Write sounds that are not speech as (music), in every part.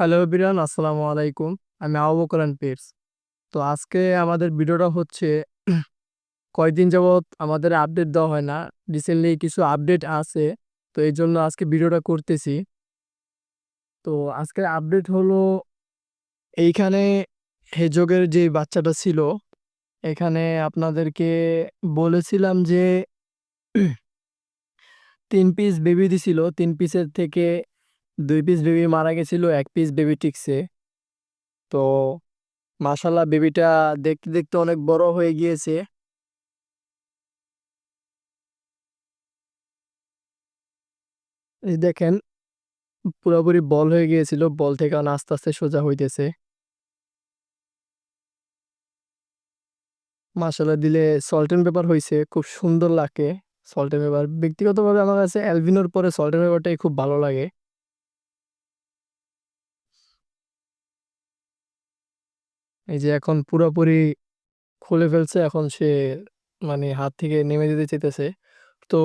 Hello everyone, আসসালামু আলাইকুম। আমি আবু বকর পেটস তো আজকে আমাদের ভিডিওটা হচ্ছে কয়েকদিন যাবৎ আমাদের আপডেট দেওয়া হয় না রিসেন্টলি কিছু আপডেট আছে, তো এই জন্য আজকে ভিডিওটা করতেছি। তো আজকের আপডেট হলো এইখানে হেজগের যে বাচ্চাটা ছিল, এখানে আপনাদেরকে বলেছিলাম যে তিন পিস বেবি দিছিল, তিন পিসের থেকে দুই পিস বেবি মারা গেছিল, এক পিস বেবি টিকছে। তো মাশাল্লাহ বেবিটা দেখতে দেখতে অনেক বড় হয়ে গিয়েছে। দেখেন, পুরোপুরি বল হয়ে গিয়েছিল, বল থেকে আস্তে আস্তে সোজা হইতেছে। মাশাল্লাহ দিলে সল্টেন পেপার হয়েছে খুব সুন্দর লাগে। সল্টেন পেপার ব্যক্তিগতভাবে আমার কাছে অ্যালভিনোর পরে সল্টেন পেপারটাই খুব ভালো লাগে। এই যে এখন পুরোপুরি খুলে ফেলছে, এখন সে মানে হাত থেকে নেমে যেতে চাইতেছে। তো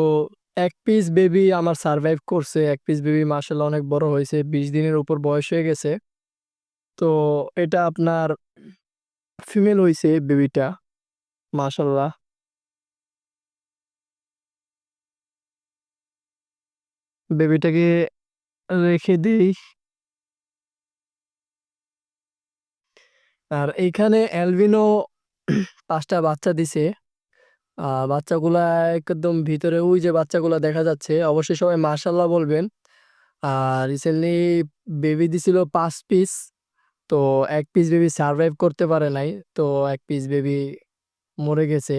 এক পিস বেবি আমার সারভাইভ করছে, এক পিস বেবি মার্শাল্লাহ অনেক বড় হয়েছে, বিশ দিনের উপর বয়স হয়ে গেছে। তো এটা আপনার ফিমেল হয়েছে বেবিটা মার্শাল্লাহ বেবিটাকে রেখে দিই। আর এইখানে অ্যালবিনো পাঁচটা বাচ্চা দিছে। বাচ্চাগুলা একদম ভিতরে ওই যে বাচ্চাগুলা দেখা যাচ্ছে, অবশ্যই সবাই মার্শাল্লাহ বলবেন। আর রিসেন্টলি বেবি দিছিল পাঁচ পিস তো এক পিস বেবি সারভাইভ করতে পারে নাই, তো এক পিস বেবি মরে গেছে।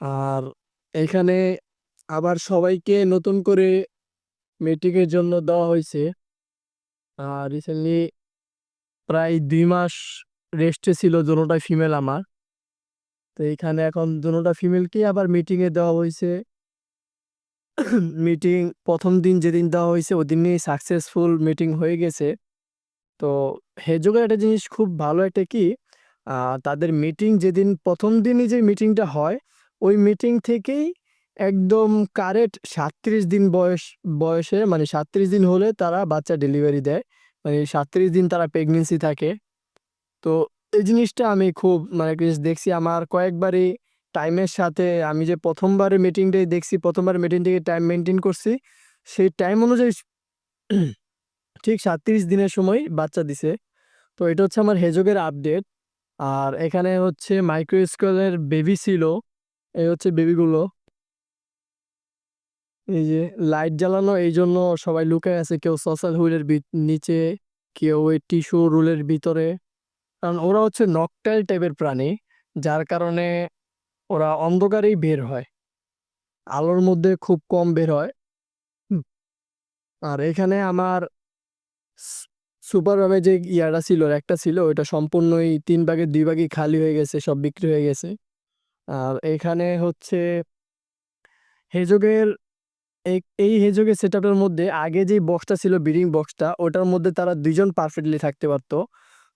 আর এখানে আবার সবাইকে নতুন করে মেট্রিকের জন্য দেওয়া হয়েছে। আর রিসেন্টলি প্রায় দুই মাস রেস্টে ছিল দোনোটা ফিমেল আমার। তো এখানে এখন দোনোটা ফিমেলকেই আবার মিটিংয়ে দেওয়া হয়েছে। মিটিং প্রথম দিন যেদিন দেওয়া হয়েছে, ওদিনই সাকসেসফুল মিটিং হয়ে গেছে। তো হেজোগের একটা জিনিস খুব ভালো একটা কি তাদের মিটিং যেদিন প্রথম দিনই যে মিটিংটা হয়, ওই মিটিং থেকেই একদম কারেক্ট সাতত্রিশ দিন বয়স, বয়সে মানে সাতত্রিশ দিন হলে তারা বাচ্চা ডেলিভারি দেয়। মানে সাতত্রিশ দিন তারা প্রেগনেন্সি থাকে। তো এই জিনিসটা আমি খুব মানে দেখছি। আমার কয়েকবারই টাইমের সাথে আমি যে প্রথমবারের মিটিংটাই দেখছি, প্রথমবার মিটিং থেকে টাইম মেনটেন করছি, সেই টাইম অনুযায়ী (clears throat) ঠিক সাতত্রিশ দিনের সময় বাচ্চা দিছে। তো এটা হচ্ছে আমার হেজোগের আপডেট আর এখানে হচ্ছে মাইক্রো স্কোয়ারের বেবি ছিল, এই হচ্ছে বেবিগুলো এই যে লাইট জ্বালানো, এই জন্য সবাই লুকায় আছে কেউ সোশ্যাল হুইলের নিচে, কেউ ওই টিস্যু রুলের ভিতরে। কারণ ওরা হচ্ছে নকটাইল টাইপের প্রাণী, যার কারণে ওরা অন্ধকারেই বের হয়। আলোর মধ্যে খুব কম বের হয়। আর এখানে আমার সুপারভাবে যে ইয়াটা ছিল একটা ছিল, ওইটা সম্পূর্ণই তিন ভাগে, দুই ভাগই খালি হয়ে গেছে, সব বিক্রি হয়ে গেছে। আর এখানে হচ্ছে, হেজোগের এই হেজোগের সেট মধ্যে আগে যে বক্সটা ছিল ব্রিডিং বক্সটা ওটার মধ্যে তারা দুইজন পারফেক্টলি থাকতে পারতো।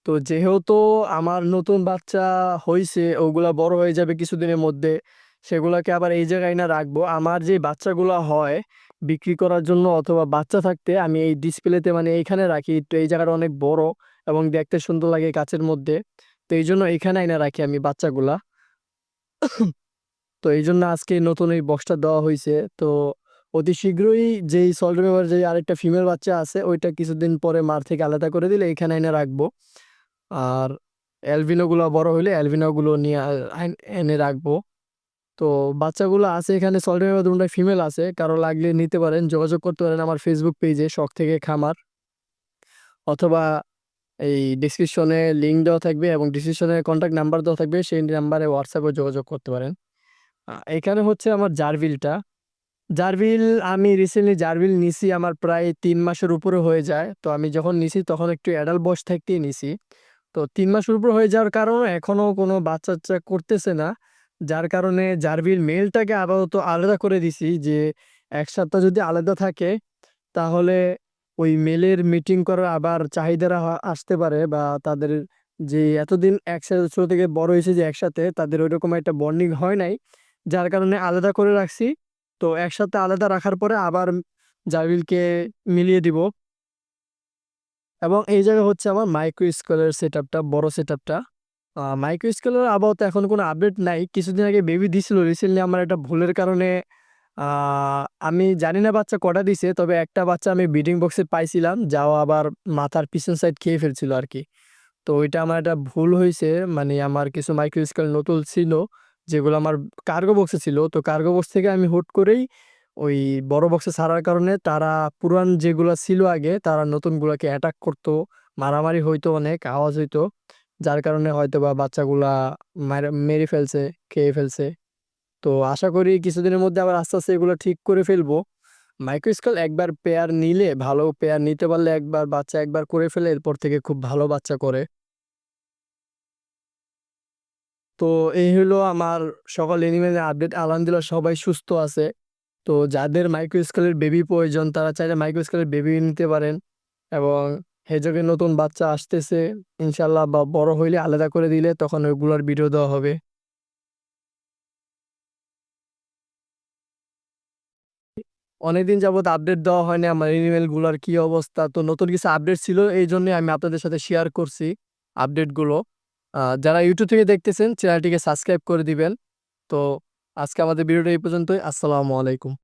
তো যেহেতু আমার নতুন বাচ্চা হয়েছে ওগুলা বড় হয়ে যাবে কিছুদিনের মধ্যে, সেগুলাকে আবার এই জায়গায় না রাখব। আমার যে বাচ্চাগুলো হয় বিক্রি করার জন্য অথবা বাচ্চা থাকতে আমি এই ডিসপ্লেতে মানে এইখানে রাখি, তো এই জায়গাটা অনেক বড় এবং দেখতে সুন্দর লাগে কাচের মধ্যে। তো এই জন্য এইখানে আইনা রাখি আমি বাচ্চাগুলা। (coughs) তো এই জন্য আজকে নতুন এই বক্সটা দেওয়া হয়েছে তো অতি শীঘ্রই যেই সল্ট পেপার যে আরেকটা ফিমেল বাচ্চা আছে, ওইটা কিছুদিন পরে মার থেকে আলাদা করে দিলে এখানে এনে রাখব। আর অ্যালবিনোগুলো বড় হইলে অ্যালবিনোগুলো নিয়ে এনে রাখব। তো বাচ্চাগুলো আছে এখানে সল্ট পেপার দুটা ফিমেল আছে। কারও লাগলে নিতে পারেন, যোগাযোগ করতে পারেন আমার ফেসবুক পেজে শখ থেকে খামার। অথবা এই ডিসক্রিপশনে লিঙ্ক দেওয়া থাকবে এবং ডিসক্রিপশনে কন্ট্যাক্ট নাম্বার দেওয়া থাকবে, সেই নাম্বারে হোয়াটসঅ্যাপে যোগাযোগ করতে পারেন। এখানে হচ্ছে আমার জারভিলটা জারভিল, আমি রিসেন্টলি জারভিল নিছি, আমার প্রায় তিন মাসের উপরে হয়ে যায়। তো আমি যখন নিছি, তখন একটু অ্যাডাল্ট বয়স থাকতেই নিছি। তো তিন মাসের উপর হয়ে যাওয়ার কারণে এখনও কোনো বাচ্চা বাচ্চা করতেছে না। যার কারণে জারভিল মেলটাকে আপাতত আলাদা করে দিছি যে, এক সপ্তাহ যদি আলাদা থাকে, তাহলে ওই মেলের মিটিং করার আবার চাহিদারা আসতে পারে বা তাদের যে এতদিন একসাথে, ছোট থেকে বড় হয়েছে যে একসাথে, তাদের ওইরকম একটা বন্ডিং হয় নাই। যার কারণে আলাদা করে রাখছি। তো একসাথে আলাদা রাখার পরে আবার জারভিলকে মিলিয়ে দিব এবং এই জায়গায় হচ্ছে আমার মাইক্রো স্কেলের সেটআপটা বড় সেটআপটা আ মাইক্রো স্কেলের আপাতত এখন কোনো আপডেট নাই। কিছুদিন আগে বেবি দিছিল রিসেন্টলি আমার একটা ভুলের কারণে আমি জানি না বাচ্চা কটা দিছে। তবে একটা বাচ্চা আমি ব্রিডিং বক্সে পাইছিলাম, যাও আবার মাথার পিছন সাইড খেয়ে ফেলছিল আর কি তো ওইটা আমার একটা ভুল হয়েছে মানে আমার কিছু মাইক্রো স্কেল নতুন ছিল যেগুলো আমার কার্গো বক্সে ছিল। তো কার্গো বক্স থেকে আমি হুট করেই ওই বড় বক্সে ছাড়ার কারণে তারা পুরান যেগুলো ছিল আগে তারা নতুনগুলোকে অ্যাটাক করতো। মারামারি হইতো অনেক, আওয়াজ হইতো। যার কারণে হয়তো বা বাচ্চাগুলা মেরে ফেলছে, খেয়ে ফেলছে। তো আশা করি কিছুদিনের মধ্যে আবার আস্তে, আস্তে এগুলো ঠিক করে ফেলব। মাইক্রো স্কেল একবার পেয়ার নিলে ভালো পেয়ার নিতে পারলে একবার বাচ্চা একবার করে ফেলে এরপর থেকে খুব ভালো বাচ্চা করে। তো এই হইল আমার সকল এনিমেলের আপডেট। আলহামদুলিল্লাহ সবাই সুস্থ আছে। তো যাদের মাইক্রো স্কেলের বেবি প্রয়োজন, তারা চাইলে মাইক্রো স্কেলের বেবি নিতে পারেন এবং হেজকের নতুন বাচ্চা আসতেছে। ইনশাল্লাহ বা বড় হইলে আলাদা করে দিলে তখন ওইগুলার ভিডিও দেওয়া হবে। অনেকদিন যাবৎ আপডেট দেওয়া হয়নি আমার এনিমেলগুলার কি অবস্থা। তো নতুন কিছু আপডেট ছিল, এইজন্যই আমি আপনাদের সাথে শেয়ার করছি আপডেটগুলো। যারা ইউটিউব থেকে দেখতেছেন চ্যানেলটিকে সাবস্ক্রাইব করে দিবেন। তো আজকে আমাদের ভিডিওটা এই পর্যন্তই। আসসালামু আলাইকুম।